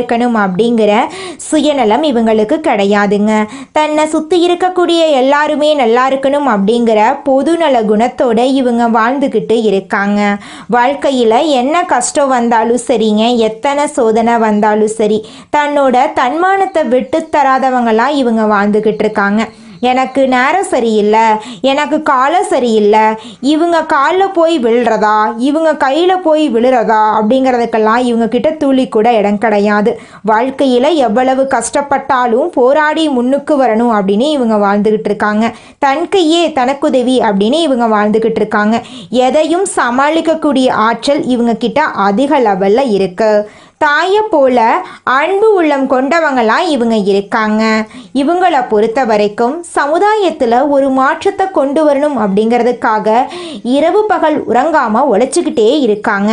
இருக்கணும் அப்படிங்கிற சுயநலம் இவங்களுக்கு கிடையாதுங்க. தன்னை சுற்றி இருக்கக்கூடிய எல்லாருமே நல்லா இருக்கணும் அப்படிங்கிற பொதுநல குணத்தோட இவங்க வாழ்ந்துக்கிட்டு இருக்காங்க. வாழ்க்கையில் என்ன கஷ்டம் வந்தாலும் சரிங்க எத்தனை சோதனை வந்தாலும் சரி தன்னோட தன்மானத்தை விட்டு தராதவங்களாம் இவங்க வாழ்ந்துக்கிட்டு இருக்காங்க. எனக்கு நேரம் சரியில்லை எனக்கு காலம் சரியில்லை இவங்க காலில் போய் விழுறதா இவங்க கையில் போய் விழுறதா அப்படிங்கிறதுக்கெல்லாம் இவங்க கிட்ட துளி கூட இடம் கிடையாது. வாழ்க்கையில் எவ்வளவு கஷ்டப்பட்டாலும் போராடி முன்னுக்கு வரணும் அப்படின்னு இவங்க வாழ்ந்துக்கிட்டு இருக்காங்க. தன் கையே தனக்குதவி அப்படின்னு இவங்க வாழ்ந்துக்கிட்டு இருக்காங்க. எதையும் சமாளிக்கக்கூடிய ஆற்றல் இவங்க கிட்ட அதிக லெவலில் இருக்குது தாயை போல அன்பு உள்ளம் கொண்டவங்களாம் இவங்க இருக்காங்க. இவங்களை பொறுத்த வரைக்கும் சமுதாயத்தில் ஒரு மாற்றத்தை கொண்டு வரணும் அப்படிங்கிறதுக்காக இரவு பகல் உறங்காமல் உழைச்சிக்கிட்டே இருக்காங்க.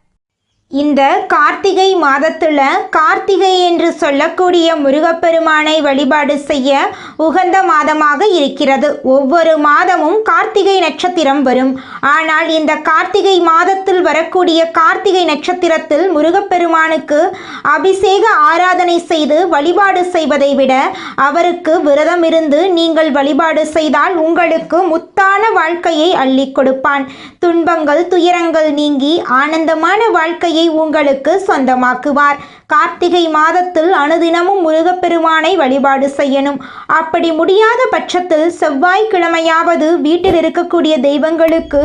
இந்த கார்த்திகை மாதத்துல கார்த்திகை என்று சொல்லக்கூடிய முருகப்பெருமானை வழிபாடு செய்ய உகந்த மாதமாக இருக்கிறது. ஒவ்வொரு மாதமும் கார்த்திகை நட்சத்திரம் வரும். ஆனால் இந்த கார்த்திகை மாதத்தில் வரக்கூடிய கார்த்திகை நட்சத்திரத்தில் முருகப்பெருமானுக்கு அபிஷேக ஆராதனை செய்து வழிபாடு செய்வதை விட அவருக்கு விரதம் இருந்து நீங்கள் வழிபாடு செய்தால் உங்களுக்கு முத்தான வாழ்க்கையை அள்ளி கொடுப்பான். துன்பங்கள் துயரங்கள் நீங்கி ஆனந்தமான வாழ்க்கையை உங்களுக்கு சொந்தமாக்குவார். கார்த்திகை மாதத்தில் அனுதினமும் முருகப்பெருமானை வழிபாடு செய்யணும். அப்படி முடியாத பட்சத்தில் செவ்வாய்க்கிழமையாவது வீட்டில் இருக்கக்கூடிய தெய்வங்களுக்கு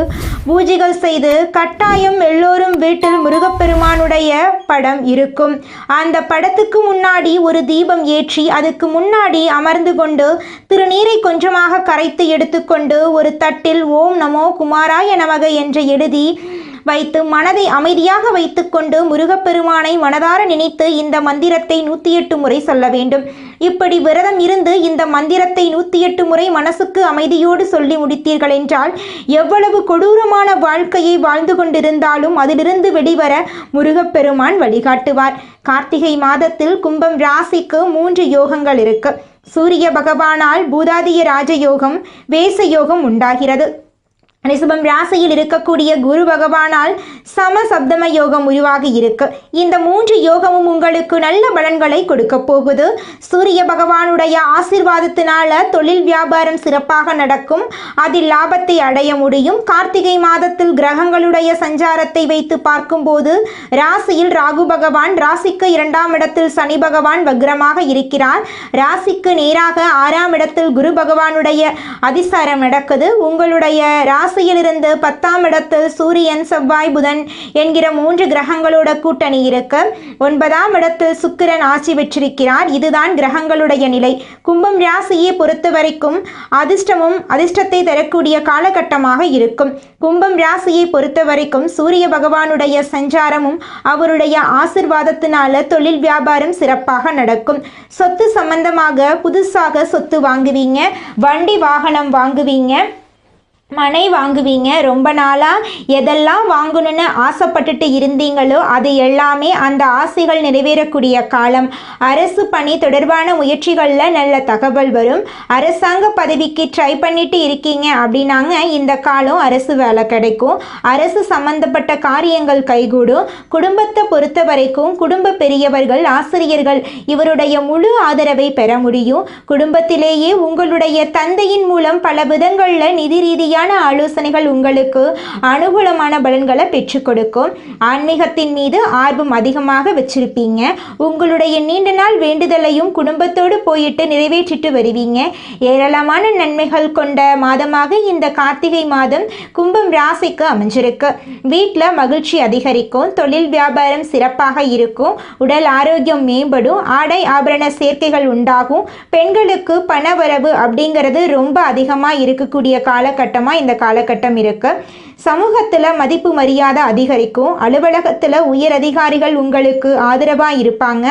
பூஜைகள் செய்து கட்டாயம் எல்லோரும் வீட்டில் முருகப்பெருமானுடைய படம் இருக்கும். அந்த படத்துக்கு முன்னாடி ஒரு தீபம் ஏற்றி அதுக்கு முன்னாடி அமர்ந்து கொண்டு திருநீரை கொஞ்சமாக கரைத்து எடுத்துக்கொண்டு ஒரு தட்டில் ஓம் நமோ குமாராய நமக என்று எழுதி வைத்து மனதை அமைதியாக வைத்துக்கொண்டு முருகப்பெருமானை மனதார நினைத்து இந்த மந்திரத்தை நூற்றி எட்டு முறை சொல்ல வேண்டும். இப்படி விரதம் இருந்து இந்த மந்திரத்தை நூற்றி எட்டு முறை மனசுக்கு அமைதியோடு சொல்லி முடித்தீர்கள் என்றால் எவ்வளவு கொடூரமான வாழ்க்கையை வாழ்ந்து கொண்டிருந்தாலும் அதிலிருந்து வெளிவர முருகப்பெருமான் வழிகாட்டுவார். கார்த்திகை மாதத்தில் கும்பம் ராசிக்கு மூன்று யோகங்கள் இருக்கு. சூரிய பகவானால் பூதாதிய ராஜயோகம் வேச யோகம் உண்டாகிறது. ரிஷபம் ராசியில் இருக்கக்கூடிய குரு பகவானால் சம சப்தம யோகம் உருவாகி இருக்கு. இந்த மூன்று யோகமும் உங்களுக்கு நல்ல பலன்களை கொடுக்க போகுது. சூரிய பகவானுடைய ஆசிர்வாதத்தினால தொழில் வியாபாரம் சிறப்பாக நடக்கும். அதில் லாபத்தை அடைய முடியும். கார்த்திகை மாதத்தில் கிரகங்களுடைய சஞ்சாரத்தை வைத்து பார்க்கும்போது ராசியில் ராகு பகவான் ராசிக்கு இரண்டாம் இடத்தில் சனி பகவான் வக்ரமாக இருக்கிறார். ராசிக்கு நேராக ஆறாம் இடத்தில் குரு பகவானுடைய அதிசாரம் நடக்குது. உங்களுடைய ராசி ராசியிலிருந்து பத்தாம் இடத்தில் சூரியன் செவ்வாய் புதன் என்கிற மூன்று கிரகங்களோட கூட்டணி இருக்கு. ஒன்பதாம் இடத்தில் சுக்கிரன் ஆட்சி பெற்றிருக்கிறார். இதுதான் கிரகங்களுடைய நிலை. கும்பம் ராசியை பொறுத்த வரைக்கும் அதிர்ஷ்டமும் அதிர்ஷ்டத்தை தரக்கூடிய காலகட்டமாக இருக்கும். கும்பம் ராசியை பொறுத்த வரைக்கும் சூரிய பகவானுடைய சஞ்சாரமும் அவருடைய ஆசிர்வாதத்தினால தொழில் வியாபாரம் சிறப்பாக நடக்கும். சொத்து சம்பந்தமாக புதுசாக சொத்து வாங்குவீங்க. வண்டி வாகனம் வாங்குவீங்க. மனை வாங்குவீங்க. ரொம்ப நாளாக எதெல்லாம் வாங்கணும்னு ஆசைப்பட்டுட்டு இருந்தீங்களோ அது எல்லாமே அந்த ஆசைகள் நிறைவேறக்கூடிய காலம். அரசு பணி தொடர்பான முயற்சிகளில் நல்ல தகவல் வரும். அரசாங்க பதவிக்கு ட்ரை பண்ணிட்டு இருக்கீங்க அப்படின்னாங்க இந்த காலம் அரசு வேலை கிடைக்கும். அரசு சம்பந்தப்பட்ட காரியங்கள் கைகூடும். குடும்பத்தை பொறுத்த வரைக்கும் குடும்ப பெரியவர்கள் ஆசிரியர்கள் இவருடைய முழு ஆதரவை பெற முடியும். குடும்பத்திலேயே உங்களுடைய தந்தையின் மூலம் பல விதங்களில் நிதி ரீதியாக சரியான ஆலோசனைகள் உங்களுக்கு அனுகூலமான பலன்களை பெற்றுக் கொடுக்கும். ஆன்மீகத்தின் மீது ஆர்வம் அதிகமாக வச்சிருப்பீங்க. உங்களுடைய நீண்ட நாள் வேண்டுதலையும் குடும்பத்தோடு போயிட்டு நிறைவேற்றிட்டு வருவீங்க. ஏராளமான நன்மைகள் கொண்ட மாதமாக இந்த கார்த்திகை மாதம் கும்பம் ராசிக்கு அமைஞ்சிருக்கு. வீட்டில் மகிழ்ச்சி அதிகரிக்கும். தொழில் வியாபாரம் சிறப்பாக இருக்கும். உடல் ஆரோக்கியம் மேம்படும். ஆடை ஆபரண சேர்க்கைகள் உண்டாகும். பெண்களுக்கு பணவரவு அப்படிங்கிறது ரொம்ப அதிகமாக இருக்கக்கூடிய காலகட்டமாக இந்த காலகட்டம் இருக்கு. சமூகத்தில் மதிப்பு மரியாதை அதிகரிக்கும். அலுவலகத்தில் உயர் அதிகாரிகள் உங்களுக்கு ஆதரவாக இருப்பாங்க.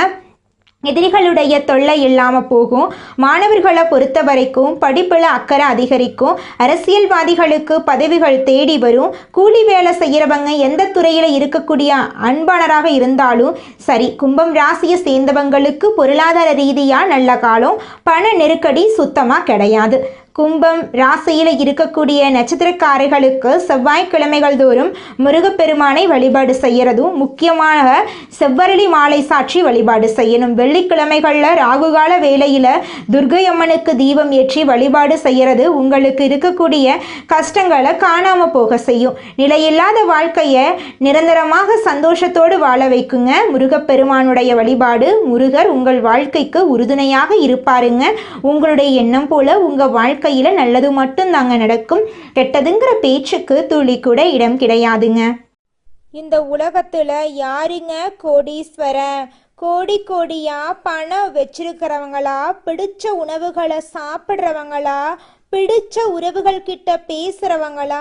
எதிரிகளுடைய தொல்லை இல்லாமல் போகும். மாணவர்களை பொறுத்த வரைக்கும் படிப்பில் அக்கறை அதிகரிக்கும். அரசியல்வாதிகளுக்கு பதவிகள் தேடி வரும். கூலி வேலை செய்கிறவங்க எந்த துறையில் இருக்கக்கூடிய அன்பானராக இருந்தாலும் சரி கும்பம் ராசியை சேர்ந்தவங்களுக்கு பொருளாதார ரீதியாக நல்ல காலம். பண நெருக்கடி சுத்தமாக கிடையாது. கும்பம் ராசியில் இருக்கக்கூடிய நட்சத்திரக்காரர்களுக்கு செவ்வாய்க்கிழமைகள் தோறும் முருகப்பெருமானை வழிபாடு செய்யறதும் முக்கியமாக செவ்வரளி மாலை சாட்சி வழிபாடு செய்யணும். வெள்ளிக்கிழமைகளில் ராகுகால வேளையில் துர்கை அம்மனுக்கு தீபம் ஏற்றி வழிபாடு செய்யறது உங்களுக்கு இருக்கக்கூடிய கஷ்டங்களை காணாமல் போக செய்யும். நிலையில்லாத வாழ்க்கையை நிரந்தரமாக சந்தோஷத்தோடு வாழ வைக்குங்க. முருகப்பெருமானுடைய வழிபாடு முருகர் உங்கள் வாழ்க்கைக்கு உறுதுணையாக இருப்பாருங்க. உங்களுடைய எண்ணம் போல உங்கள் வாழ்க்கை வாழ்க்கையில் நல்லது மட்டும்தாங்க நடக்கும். கெட்டதுங்கிற பேச்சுக்கு துளி கூட இடம் கிடையாதுங்க. இந்த உலகத்தில் யாருங்க கோடீஸ்வரன்? கோடி கோடியா பணம் வச்சிருக்கிறவங்களா? பிடிச்ச உணவுகளை சாப்பிட்றவங்களா? பிடிச்ச உறவுகள் கிட்ட பேசுறவங்களா?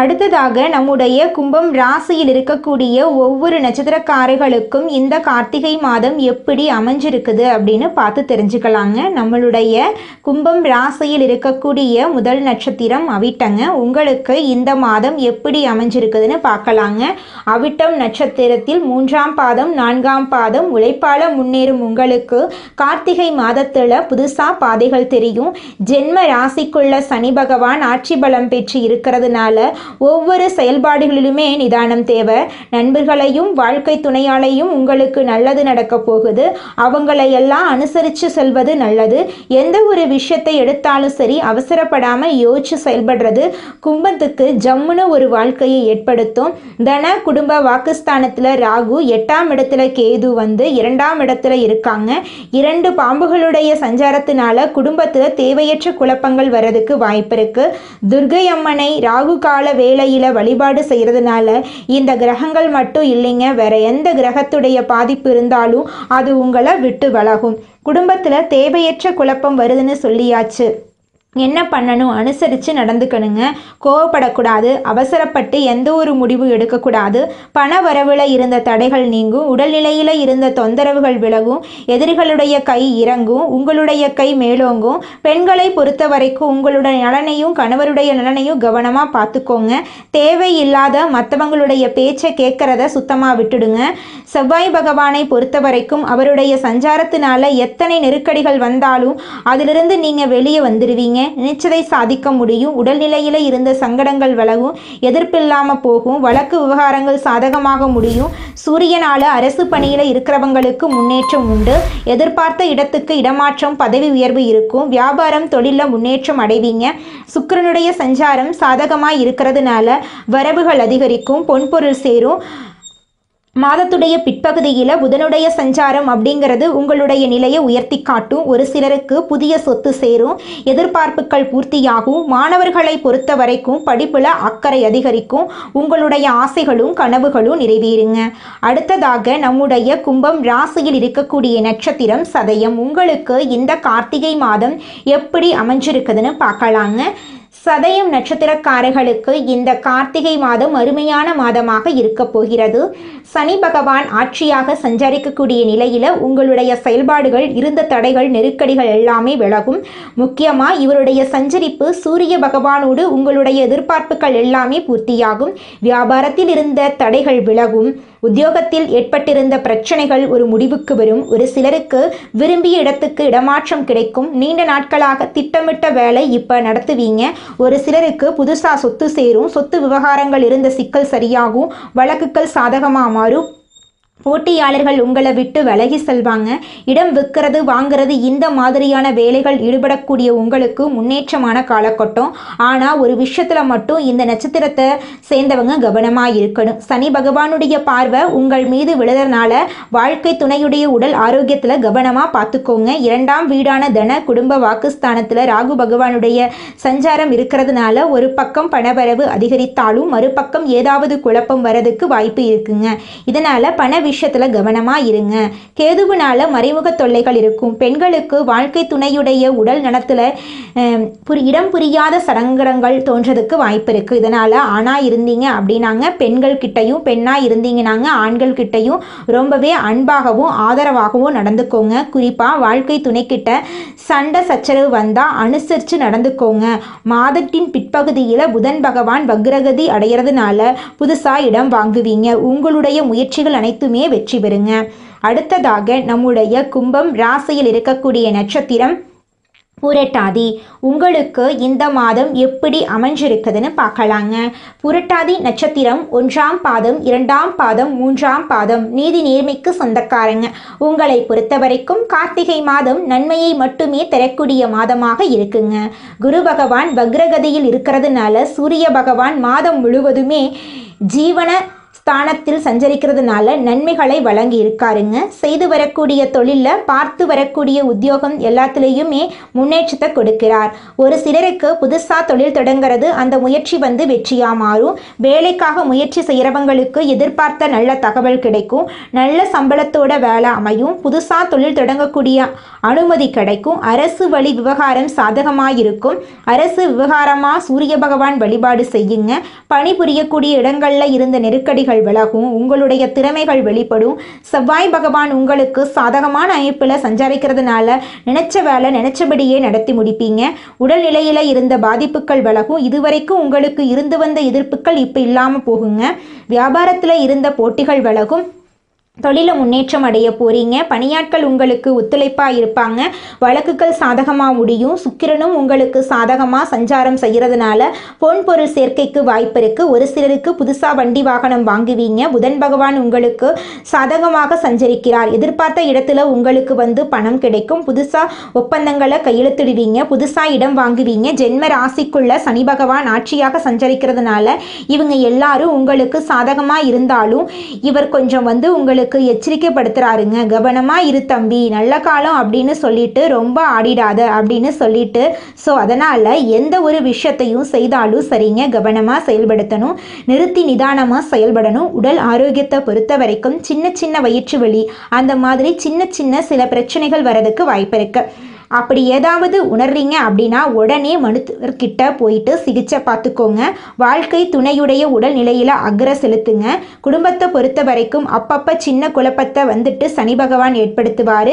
அடுத்ததாக நம்முடைய கும்பம் ராசியில் இருக்கக்கூடிய ஒவ்வொரு நட்சத்திரக்காரர்களுக்கும் இந்த கார்த்திகை மாதம் எப்படி அமைஞ்சிருக்குது அப்படின்னு பார்த்து தெரிஞ்சுக்கலாங்க. நம்மளுடைய கும்பம் ராசியில் இருக்கக்கூடிய முதல் நட்சத்திரம் அவிட்டங்க. உங்களுக்கு இந்த மாதம் எப்படி அமைஞ்சிருக்குதுன்னு பார்க்கலாங்க. அவிட்டம் நட்சத்திரத்தில் மூன்றாம் பாதம் நான்காம் பாதம் உழைப்பால முன்னேறும் உங்களுக்கு கார்த்திகை மாதத்தில் புதுசாக பாதைகள் தெரியும். ஜென்ம ராசிக்குள்ள சனி பகவான் ஆட்சி பலம் பெற்று இருக்கிறதுனால ஒவ்வொரு செயல்பாடுகளிலுமே நிதானம் தேவை. நண்பர்களையும் வாழ்க்கை துணையாளையும் உங்களுக்கு நல்லது நடக்க போகுது. அவங்களை எல்லாம் அனுசரித்து செல்வது நல்லது. எந்த ஒரு விஷயத்தை எடுத்தாலும் சரி அவசரப்படாமல் யோசிச்சு செயல்படுறது கும்பத்துக்கு ஜம்முன்னு ஒரு வாழ்க்கையை ஏற்படுத்தும். தன குடும்ப வாக்குஸ்தானத்தில் ராகு எட்டாம் இடத்துல கேது வந்து இரண்டாம் இடத்துல இருக்காங்க. இரண்டு பாம்புகளுடைய சஞ்சாரத்தினால குடும்பத்தில் தேவையற்ற குழப்பங்கள் வர்றதுக்கு வாய்ப்பு இருக்கு. துர்கை அம்மனை ராகு கால வேளையில் வழிபாடு செய்கிறதுனால இந்த கிரகங்கள் மட்டும் இல்லைங்க. வேற எந்த கிரகத்துடைய பாதிப்பு இருந்தாலும் அது உங்களை விட்டு விலகும். குடும்பத்தில் தேவையற்ற குழப்பம் வருதுன்னு சொல்லியாச்சு. என்ன பண்ணணும்? அனுசரித்து நடந்துக்கணுங்க. கோவப்படக்கூடாது. அவசரப்பட்டு எந்த ஒரு முடிவும் எடுக்கக்கூடாது. பண வரவில் இருந்த தடைகள் நீங்கும். உடல்நிலையில் இருந்த தொந்தரவுகள் விலகும். எதிரிகளுடைய கை இறங்கும். உங்களுடைய கை மேலோங்கும். பெண்களை பொறுத்த வரைக்கும் உங்களுடைய நலனையும் கணவருடைய நலனையும் கவனமாக பார்த்துக்கோங்க. தேவையில்லாத மற்றவங்களுடைய பேச்சை கேட்குறத சுத்தமாக விட்டுடுங்க. செவ்வாய் பகவானை பொறுத்த வரைக்கும் அவருடைய சஞ்சாரத்தினால எத்தனை நெருக்கடிகள் வந்தாலும் அதிலிருந்து நீங்கள் வெளியே வந்துடுவீங்க நினைச்சதை சாதிக்க முடியும். உடல்நிலையில் இருந்த சங்கடங்கள் விலகும் எதிர்ப்பில்லாமல் போகும் வழக்கு விவகாரங்கள் சாதகமாக முடியும். சூரியனால அரசு பணியில் இருக்கிறவங்களுக்கு முன்னேற்றம் உண்டு. எதிர்பார்த்த இடத்துக்கு இடமாற்றம் பதவி உயர்வு இருக்கும். வியாபாரம் தொழிலில் முன்னேற்றம் அடைவீங்க. சுக்கரனுடைய சஞ்சாரம் சாதகமாக இருக்கிறதுனால வரவுகள் அதிகரிக்கும் பொன்பொருள் சேரும். மாதத்துடைய பிற்பகுதியில் புதனுடைய சஞ்சாரம் அப்படிங்கிறது உங்களுடைய நிலையை உயர்த்தி காட்டும். ஒரு சிலருக்கு புதிய சொத்து சேரும் எதிர்பார்ப்புகள் பூர்த்தியாகும். மாணவர்களை பொறுத்த வரைக்கும் படிப்பில் அக்கறை அதிகரிக்கும். உங்களுடைய ஆசைகளும் கனவுகளும் நிறைவேறுங்க. அடுத்ததாக நம்முடைய கும்பம் ராசியில் இருக்கக்கூடிய நட்சத்திரம் சதயம். உங்களுக்கு இந்த கார்த்திகை மாதம் எப்படி அமைஞ்சிருக்குதுன்னு பார்க்கலாங்க. சதயம் நட்சத்திரக்காரர்களுக்கு இந்த கார்த்திகை மாதம் அருமையான மாதமாக இருக்க போகிறது. சனி பகவான் ஆட்சியாக சஞ்சரிக்கக்கூடிய நிலையில் உங்களுடைய செயல்பாடுகள் இருந்த தடைகள் நெருக்கடிகள் எல்லாமே விலகும். முக்கியமாக இவருடைய சஞ்சரிப்பு சூரிய பகவானோடு உங்களுடைய எதிர்பார்ப்புகள் எல்லாமே பூர்த்தியாகும். வியாபாரத்தில் இருந்த தடைகள் விலகும். உத்தியோகத்தில் ஏற்பட்டிருந்த பிரச்சனைகள் ஒரு முடிவுக்கு வரும். ஒரு சிலருக்கு விரும்பிய இடத்துக்கு இடமாற்றம் கிடைக்கும். நீண்ட நாட்களாக திட்டமிட்ட வேலை இப்போ நடத்துவீங்க. ஒரு சிலருக்கு புதுசாக சொத்து சேரும். சொத்து விவகாரங்கள் இருந்த சிக்கல் சரியாகும். வழக்குகள் சாதகமாக மாறும். போட்டியாளர்கள் உங்களை விட்டு விலகி செல்வாங்க. இடம் விற்கிறது வாங்குறது இந்த மாதிரியான வேலைகள் ஈடுபடக்கூடிய உங்களுக்கு முன்னேற்றமான காலகட்டம். ஆனால் ஒரு விஷயத்தில் மட்டும் இந்த நட்சத்திரத்தை சேர்ந்தவங்க கவனமாக இருக்கணும். சனி பகவானுடைய பார்வை உங்கள் மீது விழுறதுனால வாழ்க்கை துணையுடைய உடல் ஆரோக்கியத்தில் கவனமாக பார்த்துக்கோங்க. இரண்டாம் வீடான தன குடும்ப வாக்குஸ்தானத்தில் ராகு பகவானுடைய சஞ்சாரம் இருக்கிறதுனால ஒரு பக்கம் பணவரவு அதிகரித்தாலும் மறுபக்கம் ஏதாவது குழப்பம் வரதுக்கு வாய்ப்பு இருக்குங்க. இதனால் பண விஷயத்துல கவனமாக இருங்க. கேதுவினால மறைமுக தொல்லைகள் இருக்கும். பெண்களுக்கு வாழ்க்கை துணையுடைய உடல் நலத்தில் இடம் புரியாத சடங்கடங்கள் தோன்றதுக்கு வாய்ப்பு இருக்குது இதனால் ஆணா இருந்தீங்க அப்படின்னாங்க. பெண்கள் கிட்டையும் பெண்ணாக இருந்தீங்கன்னாங்க. ஆண்கள் கிட்டையும் ரொம்பவே அன்பாகவும் ஆதரவாகவும் நடந்துக்கோங்க. குறிப்பாக வாழ்க்கை துணைக்கிட்ட சண்டை சச்சரவு வந்தால் அனுசரித்து நடந்துக்கோங்க. மாதத்தின் பிற்பகுதியில் புதன் பகவான் வக்ரகதி அடையிறதுனால புதுசாக இடம் வாங்குவீங்க. உங்களுடைய முயற்சிகள் அனைத்துமே வெற்றி பெறுங்க. அடுத்ததாக நம்முடைய கும்பம் ராசியில் இருக்கக்கூடிய நட்சத்திரம் புரட்டாதி. உங்களுக்கு இந்த மாதம் எப்படி அமைஞ்சிருக்குதுன்னு பார்க்கலாங்க. புரட்டாதி நட்சத்திரம் ஒன்றாம் பாதம் இரண்டாம் பாதம் மூன்றாம் பாதம் நீதி நேர்மைக்கு சொந்தக்காரங்க. உங்களை பொறுத்த வரைக்கும் கார்த்திகை மாதம் நன்மையை மட்டுமே தரக்கூடிய மாதமாக இருக்குங்க. குரு பகவான் வக்ரகதியில் இருக்கிறதுனால சூரிய பகவான் மாதம் முழுவதுமே ஜீவன ஸ்தானத்தில் சஞ்சரிக்கிறதுனால நன்மைகளை வழங்கி இருக்காருங்க. செய்து வரக்கூடிய தொழிலில் பார்த்து வரக்கூடிய உத்தியோகம் எல்லாத்துலேயுமே முன்னேற்றத்தை கொடுக்கிறார். ஒரு சிலருக்கு புதுசாக தொழில் தொடங்குறது அந்த முயற்சி வந்து வெற்றியாக மாறும். வேலைக்காக முயற்சி செய்கிறவங்களுக்கு எதிர்பார்த்த நல்ல தகவல் கிடைக்கும். நல்ல சம்பளத்தோட வேலை அமையும். புதுசாக தொழில் தொடங்கக்கூடிய அனுமதி கிடைக்கும். அரசு வழி விவகாரம் சாதகமாக இருக்கும் அரசு விவகாரமாக சூரிய பகவான் வழிபாடு செய்யுங்க. பணிபுரியக்கூடிய இடங்களில் இருந்த நெருக்கடிகள் தடைகள் விலகும் உங்களுடைய திறமைகள் வெளிப்படும். செவ்வாய் பகவான் உங்களுக்கு சாதகமான அமைப்பில் சஞ்சாரிக்கிறதுனால நினைச்ச வேலை நினைச்சபடியே நடத்தி முடிப்பீங்க. உடல்நிலையில் இருந்த பாதிப்புகள் விலகும். இதுவரைக்கும் உங்களுக்கு இருந்து வந்த எதிர்ப்புகள் இப்போ இல்லாமல் போகுங்க. வியாபாரத்தில் இருந்த போட்டிகள் விலகும். தொழில முன்னேற்றம் அடைய போறீங்க. பணியாட்கள் உங்களுக்கு ஒத்துழைப்பாக இருப்பாங்க. வழக்குகள் சாதகமாக முடியும். சுக்கிரனும் உங்களுக்கு சாதகமாக சஞ்சாரம் செய்கிறதுனால பொன் பொருள் சேர்க்கைக்கு வாய்ப்பு இருக்குது ஒரு சிலருக்கு புதுசாக வண்டி வாகனம் வாங்குவீங்க. புதன் பகவான் உங்களுக்கு சாதகமாக சஞ்சரிக்கிறார். எதிர்பார்த்த இடத்துல உங்களுக்கு வந்து பணம் கிடைக்கும். புதுசாக ஒப்பந்தங்களை கையெழுத்திடுவீங்க. புதுசாக இடம் வாங்குவீங்க. ஜென்ம ராசிக்குள்ள சனி பகவான் ஆட்சியாக சஞ்சரிக்கிறதுனால இவங்க எல்லாரும் உங்களுக்கு சாதகமாக இருந்தாலும் இவர் கொஞ்சம் வந்து உங்களுக்கு உங்களுக்கு எச்சரிக்கைப்படுத்துறாருங்க. கவனமாக இரு தம்பி நல்ல காலம் அப்படின்னு சொல்லிட்டு ரொம்ப ஆடிடாத அப்படின்னு சொல்லிட்டு ஸோ அதனால் எந்த ஒரு விஷயத்தையும் செய்தாலும் சரிங்க கவனமாக செயல்படுத்தணும். நிறுத்தி நிதானமாக செயல்படணும். உடல் ஆரோக்கியத்தை பொறுத்த வரைக்கும் சின்ன சின்ன வயிற்று வலி அந்த மாதிரி சின்ன சின்ன சில பிரச்சனைகள் வரதுக்கு வாய்ப்பு இருக்குது அப்படி ஏதாவது உணர்றீங்க அப்படின்னா உடனே மருத்துவர்கிட்ட போயிட்டு சிகிச்சை பார்த்துக்கோங்க. வாழ்க்கை துணையுடைய உடல் நிலையில் அக்கறை செலுத்துங்க. குடும்பத்தை பொறுத்த வரைக்கும் அப்பப்போ சின்ன குழப்பத்தை வந்துட்டு சனி பகவான் ஏற்படுத்துவார்.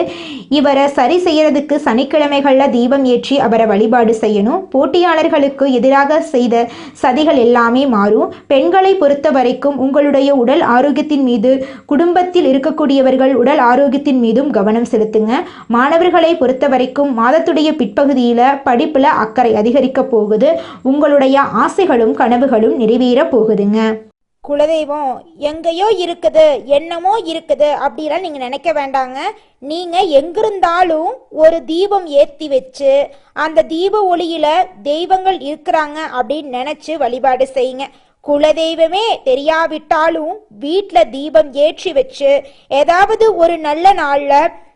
இவரை சரி செய்யறதுக்கு சனிக்கிழமைகளில் தீபம் ஏற்றி அவரை வழிபாடு செய்யணும். போட்டியாளர்களுக்கு எதிராக செய்த சதிகள் எல்லாமே மாறும். பெண்களை பொறுத்த வரைக்கும் உங்களுடைய உடல் ஆரோக்கியத்தின் மீது குடும்பத்தில் இருக்கக்கூடியவர்கள் உடல் ஆரோக்கியத்தின் மீதும் கவனம் செலுத்துங்க. மாணவர்களை பொறுத்த வரைக்கும் இருக்கும் மாதத்துடைய பிற்பகுதியில் படிப்பில் அக்கறை அதிகரிக்க போகுது. உங்களுடைய ஆசைகளும் கனவுகளும் நிறைவேற போகுதுங்க. குலதெய்வம் எங்கேயோ இருக்குது என்னமோ இருக்குது அப்படிலாம் நீங்கள் நினைக்க வேண்டாங்க. நீங்கள் எங்கிருந்தாலும் ஒரு தீபம் ஏற்றி வச்சு அந்த தீப ஒளியில் தெய்வங்கள் இருக்கிறாங்க அப்படின்னு நினச்சி வழிபாடு செய்யுங்க. குலதெய்வமே தெரியாவிட்டாலும் வீட்டில் தீபம் ஏற்றி வச்சு ஏதாவது ஒரு நல்ல நாளில்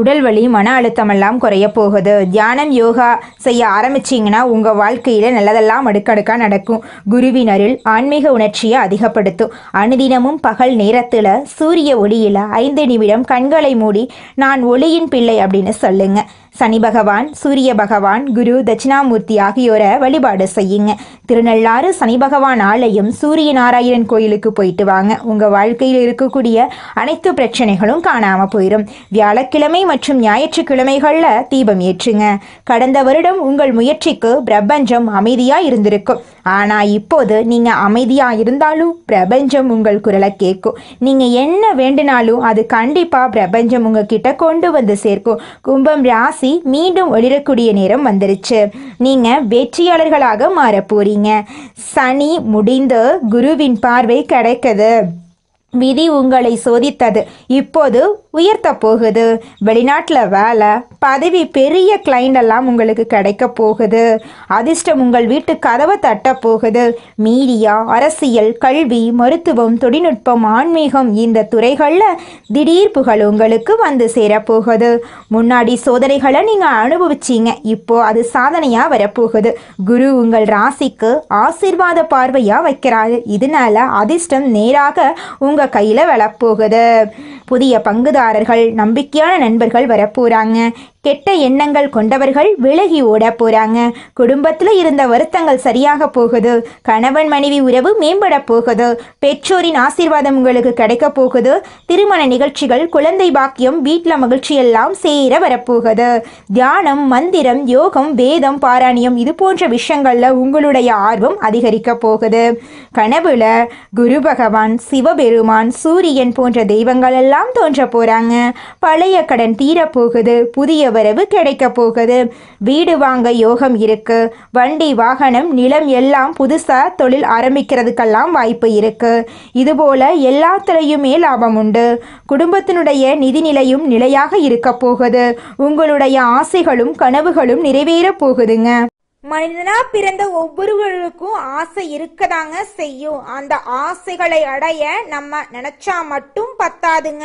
உடல் வலி மன அழுத்தமெல்லாம் குறைய போகுது. தியானம் யோகா செய்ய ஆரம்பிச்சிங்கன்னா உங்கள் வாழ்க்கையில் நல்லதெல்லாம் அடுக்கடுக்காக நடக்கும். குருவினரில் ஆன்மீக உணர்ச்சியை அதிகப்படுத்தும். அனுதினமும் பகல் நேரத்தில் சூரிய ஒளியில் ஐந்து நிமிடம் கண்களை மூடி நான் ஒளியின் பிள்ளை அப்படின்னு சொல்லுங்கள் சனி பகவான் சூரிய பகவான் குரு தட்சிணாமூர்த்தி ஆகியோரை வழிபாடு செய்யுங்க. திருநள்ளாறு சனி பகவான் ஆலயம் சூரிய நாராயணன் கோயிலுக்கு போயிட்டு வாங்க. உங்கள் வாழ்க்கையில் இருக்கக்கூடிய அனைத்து பிரச்சனைகளும் காணாமல் போயிடும் வியாழக்கிழமை மற்றும் ஞாயிற்றுக்கிழமைகளில் தீபம் ஏற்றுங்க. கடந்த வருடம் உங்கள் முயற்சிக்கு பிரபஞ்சம் அமைதியாக இருந்திருக்கும். ஆனால் இப்போது நீங்கள் அமைதியாக இருந்தாலும் பிரபஞ்சம் உங்கள் குரலை கேட்கும். நீங்கள் என்ன வேண்டினாலும் அது கண்டிப்பாக பிரபஞ்சம் உங்ககிட்ட கொண்டு வந்து சேர்க்கும். கும்பம் ராசி மீண்டும் ஒளிரக்கூடிய நேரம் வந்துருச்சு. நீங்கள் வெற்றியாளர்களாக மாற போறீங்க. சனி முடிந்து குருவின் பார்வை கிடைக்குது. விதி உங்களை சோதித்தது. இப்போது உயர்த்த போகுது வெளிநாட்டில் வேலை பதவி பெரிய கிளைண்ட் எல்லாம் உங்களுக்கு கிடைக்க போகுது. அதிர்ஷ்டம் உங்கள் வீட்டு கதவை தட்ட போகுது. மீடியா அரசியல் கல்வி மருத்துவம் தொழில்நுட்பம் ஆன்மீகம் இந்த துறைகளில் திடீர் புகழ் உங்களுக்கு வந்து சேரப்போகுது முன்னாடி சோதனைகளை நீங்கள் அனுபவிச்சீங்க இப்போ அது சாதனையாக வரப்போகுது. குரு உங்கள் ராசிக்கு ஆசீர்வாத பார்வையாக வைக்கிறாரு. இதனால அதிர்ஷ்டம் நேராக உங்கள் கையில் விழப்போகுது புதிய சொந்தக்காரர்கள் நம்பிக்கையான நண்பர்கள் வரப்போகிறாங்க கெட்ட எண்ணங்கள் கொண்டவர்கள் விலகி ஓட போறாங்க. குடும்பத்தில் இருந்த வருத்தங்கள் சரியாக போகுது. கணவன் மனைவி உறவு மேம்பட போகுது. பெற்றோரின் ஆசீர்வாதம் உங்களுக்கு கிடைக்க போகுது. திருமண நிகழ்ச்சிகள் குழந்தை பாக்கியம் வீட்டில் மகிழ்ச்சி எல்லாம் சேர வரப்போகுது தியானம் மந்திரம் யோகம் வேதம் பாராணியம் இது போன்ற விஷயங்கள்ல உங்களுடைய ஆர்வம் அதிகரிக்க போகுது. கனவுல குரு பகவான் சிவபெருமான் சூரியன் போன்ற தெய்வங்கள் எல்லாம் தோன்ற போறாங்க. பழைய கடன் தீரப்போகுது புதிய வரவு கிடைக்க போகுது. வீடு வாங்க யோகம் இருக்கு. வண்டி வாகனம் நிலம் எல்லாம் புதுசா தொழில் ஆரம்பிக்கிறதுக்கெல்லாம் வாய்ப்பு இருக்கு. இதுபோல எல்லாத்துலேயுமே லாபம் உண்டு. குடும்பத்தினுடைய நிதிநிலையும் நிலையாக இருக்க போகுது. உங்களுடைய ஆசைகளும் கனவுகளும் நிறைவேற போகுதுங்க. மனிதனா பிறந்த ஒவ்வொருவருக்கும் ஆசை இருக்கதாங்க செய்யும். அந்த ஆசைகளை அடைய நம்ம நினைச்சா மட்டும் பத்தாதுங்க.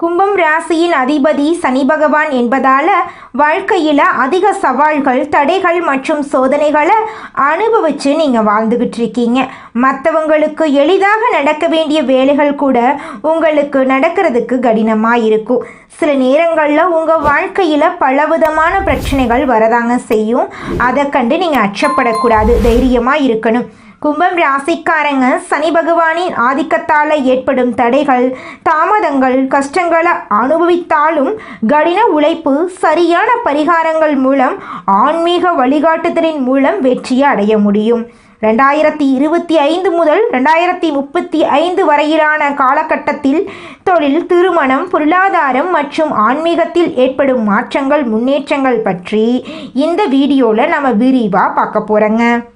கும்பம் ராசியின் அதிபதி சனி பகவான் என்பதால வாழ்க்கையில் அதிக சவால்கள் தடைகள் மற்றும் சோதனைகளை அனுபவிச்சு நீங்கள் வாழ்ந்துகிட்டு இருக்கீங்க மற்றவங்களுக்கு எளிதாக நடக்க வேண்டிய வேலைகள் கூட உங்களுக்கு நடக்கிறதுக்கு கடினமாக இருக்கும். சில நேரங்களில் உங்கள் வாழ்க்கையில் பலவிதமான பிரச்சனைகள் வரதாங்க செய்யும். அதை கண்டு நீங்கள் அச்சப்படக்கூடாது தைரியமாக இருக்கணும். கும்பம் ராசிக்காரங்க சனி பகவானின் ஆதிக்கத்தால் ஏற்படும் தடைகள் தாமதங்கள் கஷ்டங்களை அனுபவித்தாலும் கடின உழைப்பு சரியான பரிகாரங்கள் மூலம் ஆன்மீக வழிகாட்டுதலின் மூலம் வெற்றியை அடைய முடியும். ரெண்டாயிரத்தி இருபத்தி ஐந்து முதல் ரெண்டாயிரத்தி முப்பத்தி ஐந்து வரையிலான காலகட்டத்தில் தொழில் திருமணம் பொருளாதாரம் மற்றும் ஆன்மீகத்தில் ஏற்படும் மாற்றங்கள் முன்னேற்றங்கள் பற்றி இந்த வீடியோவில் நம்ம விரிவாக பார்க்க போகிறோங்க